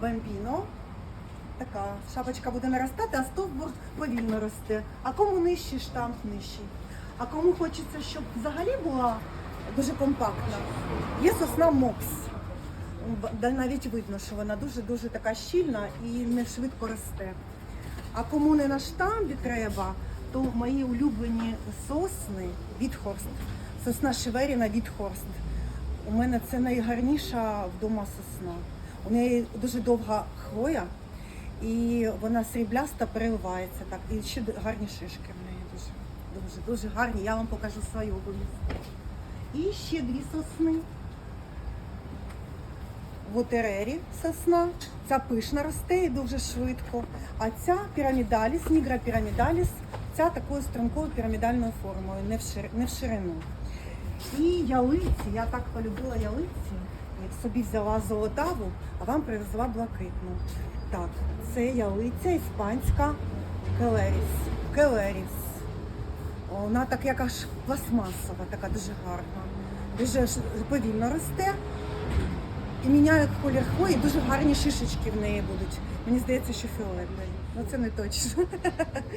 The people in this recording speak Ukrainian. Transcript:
бамбіно. Така шапочка буде наростати, а стовбур повільно росте. А кому нижчий штамп нижчий. А кому хочеться, щоб взагалі була дуже компактна, є сосна мопс. Навіть видно, що вона дуже-дуже така щільна і не швидко росте. А кому не на штамбі треба, то мої улюблені сосни Вітхорст. Сосна Шеверіна Вітхорст. У мене це найгарніша вдома сосна. У неї дуже довга хвоя, і вона срібляста переливається так. І ще гарні шишки в неї дуже, дуже, дуже гарні. Я вам покажу свою обов'язково. І ще дві сосни. Вотерері сосна. Ця пишна росте і дуже швидко. А ця пірамідаліс, нігра пірамідаліс, ця такою стрункою пірамідальною формою, не в, в ширину. І ялиці, я так полюбила ялиці, собі взяла золотаву, а вам привезла блакитну. Так, це ялиця іспанська келеріс. Келеріс. Вона так як аж пластмасова, така дуже гарна. Дуже повільно росте і міняє колір хвої, дуже гарні шишечки в неї будуть. Мені здається, що фіолетові. Ну це не точно.